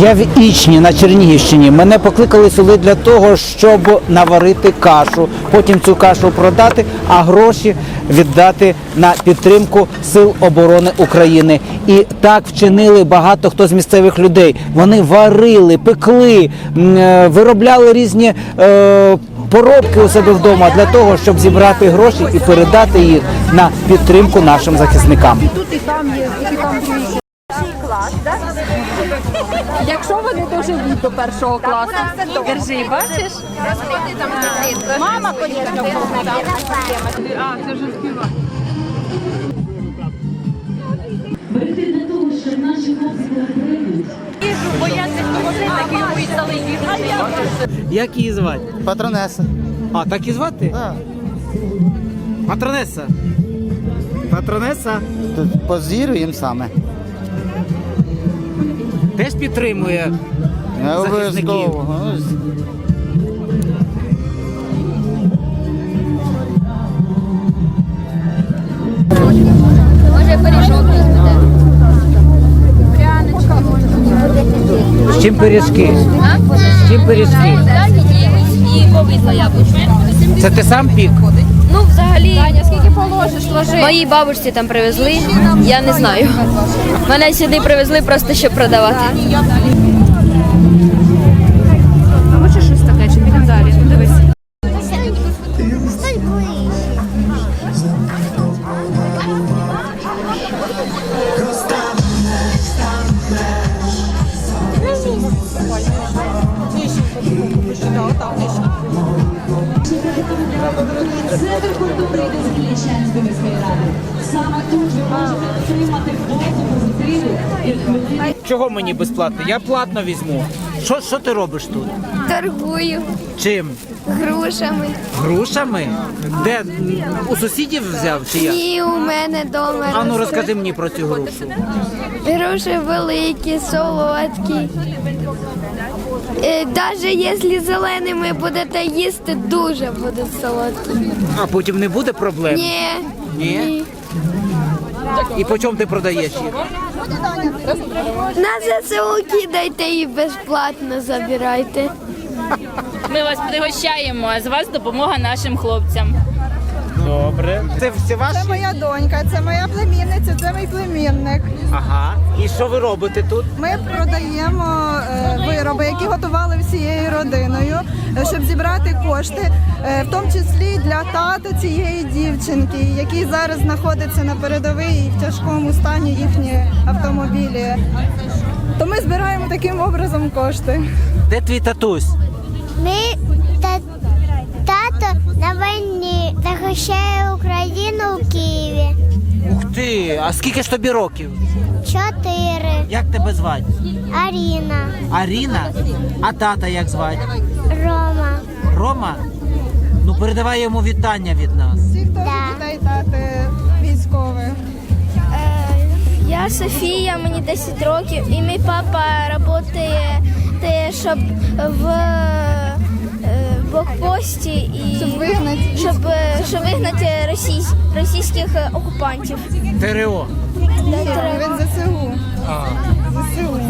Я в Ічні на Чернігівщині. Мене покликали сюди для того, щоб наварити кашу, потім цю кашу продати, а гроші віддати на підтримку Сил оборони України. І так вчинили багато хто з місцевих людей. Вони варили, пекли, е, виробляли різні. Е, Поробки у себе вдома для того, щоб зібрати гроші і передати їх на підтримку нашим захисникам. Якщо вони доживуть до першого класу, держи, бачиш? Мама Берегти для того, щоб наші хлопці були прийдуть. бояться, що вони такі виїздали і Як її звати? Патронеса. А, так і звати? Так. Патронеса. Патронеса Тут позіруємо саме. Теж підтримує. Не Захисників. Ну, Може пиріжок візьмете? З чим пиріжки? З чим пиріжки? І. Це ти сам пік? Ну, взагалі, Таня, скільки положиш, ложи. моїй бабусі там привезли. Я не знаю. Мене сюди привезли просто щоб продавати. Хочеш щось таке, чи підемо далі? Ну, Дивись. Центр культури і дозвіллячанської міської ради. Саме тут ви можете отримати фото позитиву і хвилини. Чого мені безплатно? Я платно візьму. Що, що ти робиш тут? Торгую Чим? грушами. Грушами? Де? У сусідів взяв чи я? І у мене вдома. А ну розкажи мені про цю грушу. Груші великі, солодкі. Навіть якщо зеленими будете їсти, дуже будуть солодкі. А потім не буде проблем? Ні. Ні? І по чому ти продаєш їх? На ЗСУ кидайте і безплатно забирайте. Ми вас пригощаємо, а з вас допомога нашим хлопцям. Добре. Це всі ваші? Це моя донька, це моя племінниця, це мій племінник. Ага. І що ви робите тут? Ми продаємо е, вироби, які готували всією родиною, е, щоб зібрати кошти, е, в тому числі для тата цієї дівчинки, який зараз знаходиться на передовій і в тяжкому стані їхні автомобілі. То ми збираємо таким образом кошти. Де твій татусь? Ми та, тато на війні захищає Україну у Києві. Ух ти! А скільки ж тобі років? Чотири. Як тебе звати? Аріна, Аріна? А тата як звати? Рома. Рома? Ну передавай йому вітання від нас. Всі, хто Да. тати військових. Я Софія, мені 10 років, і мій папа працює щоб в е, блокпості і Щоб вигнати щоб, щоб вигнати російсь, російських е, окупантів. ТРО. Він ЗСУ. ЗСУ.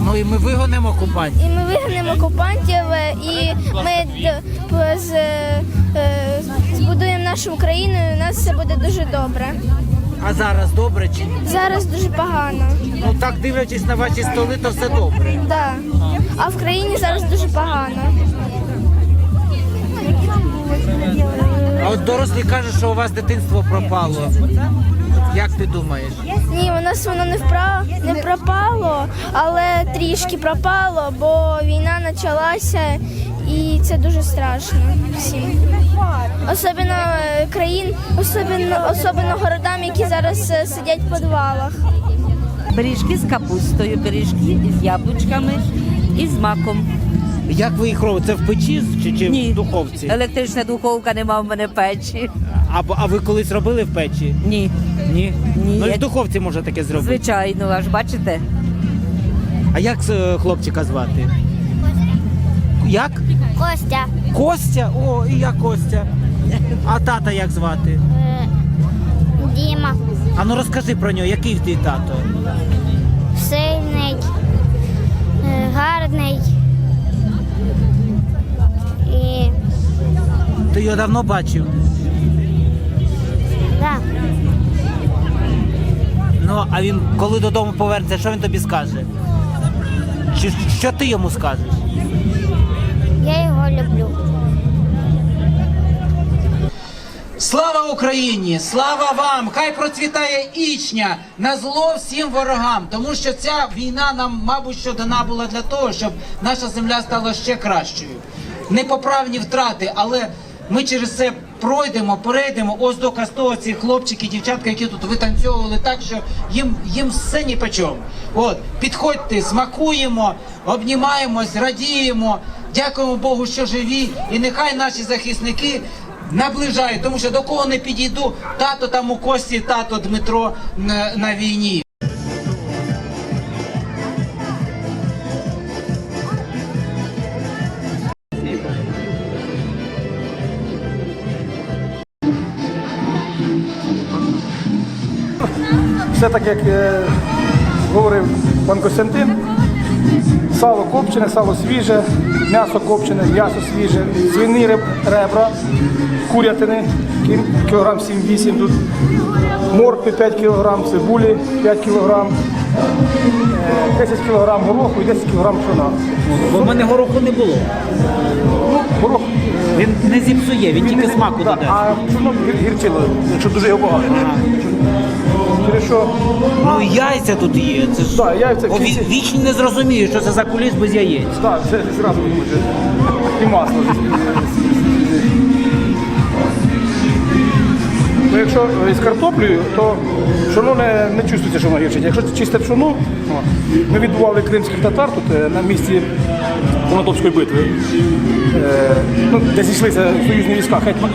Ну і ми вигонимо окупантів. І ми вигнемо окупантів, е, і ми д- з, е, збудуємо нашу Україну, і у нас все буде дуже добре. А зараз добре чи ні? Зараз дуже погано. Ну так дивлячись на ваші столи, то все добре. Да. Погано. А от дорослі кажуть, що у вас дитинство пропало. Як ти думаєш? Ні, у нас воно не впра... не пропало, але трішки пропало, бо війна почалася і це дуже страшно всім. Особливо е, країн, особливо, особливо городам, які зараз е, сидять в підвалах. Пиріжки з капустою, пиріжки з яблучками і з маком. Як ви їх робите? Це в печі чи, чи Ні. в духовці? Електрична духовка нема в мене печі. А, а ви колись робили в печі? Ні, Ні? Ні, Ну і я- в духовці можна таке зробити. звичайно, аж бачите? А як е, хлопчика звати? Як? Костя. Костя? О, і я Костя. А тата як звати? Діма. А ну розкажи про нього, який твій тато? Сильний, гарний. І Ти його давно бачив. да, Ну, а він коли додому повернеться, що він тобі скаже? Чи що ти йому скажеш? я його люблю. Слава Україні! Слава вам! Хай процвітає ічня на зло всім ворогам, тому що ця війна нам, мабуть, що дана була для того, щоб наша земля стала ще кращою. Непоправні втрати, але ми через це пройдемо, перейдемо. Ось доказ того ці хлопчики, дівчатка, які тут витанцьовували так, що їм, їм все ні по чому. От, підходьте, смакуємо, обнімаємось, радіємо. Дякуємо Богу, що живі, і нехай наші захисники наближають, тому що до кого не підійду, тато там у Кості, тато Дмитро на, на війні. Все так, як е, говорив пан Костянтин. Сало копчене, сало свіже, м'ясо копчене, м'ясо свіже, свині ребра, курятини, кілограм 7-8 тут, моркви 5 кілограм, цибулі 5 кілограм, е, 10 кілограм гороху і 10 кілограм пшона. Бо в мене гороху не було. Горох Він не зіпсує, він тільки смаку да, додасть. а пшоно гір- гірчило, якщо дуже його багато. Через що Ну і яйця тут є. Це ж Да, яйця в кінці. ві- вічні не зрозуміють, що це за куліс без яєць. Так, це зразу дуже. І масло. Ну, якщо е, з картоплею, то пшоно не, не чувствується, що воно гірчить. Якщо чисте пшоно, ми відбували кримських татар тут е, на місці Конотопської битви, е, ну, де зійшлися союзні війська гетьма,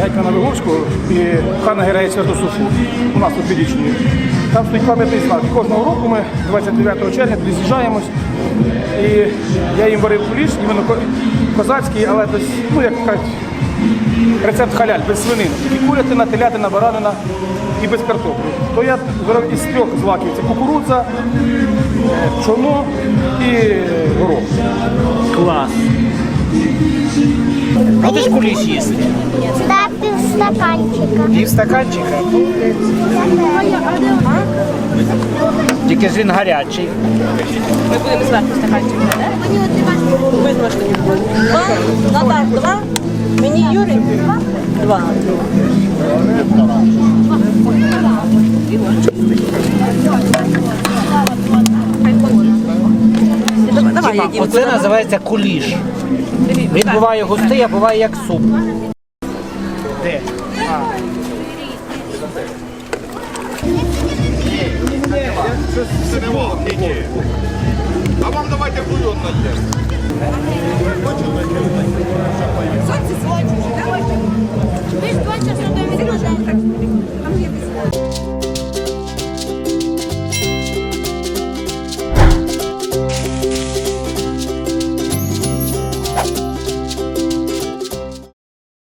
гетьмана Вигорського і хана Герея Святосуфу у нас тут під Ічнею. Там стоїть пам'ятний знак. Кожного року ми 29 червня туди з'їжджаємось. І я їм варив куліш, іменно козацький, але без, ну як кажуть, рецепт халяль, без свинини. Тільки курятина, телятина, баранина і без картоплі. То я виробив із трьох злаків. Це кукурудза, пшоно і горох. Клас. Будеш куліш їсти? Та півстаканчика. Пів стаканчика. Тільки ж він гарячий. Ми будемо зверху стаканчик. Два? Наташ, два? Мені Юрій? Два. Давай, я Тіма, оце називається куліш. Він буває густий, а буває як суп. Де? А вам давайте бульон наїсть.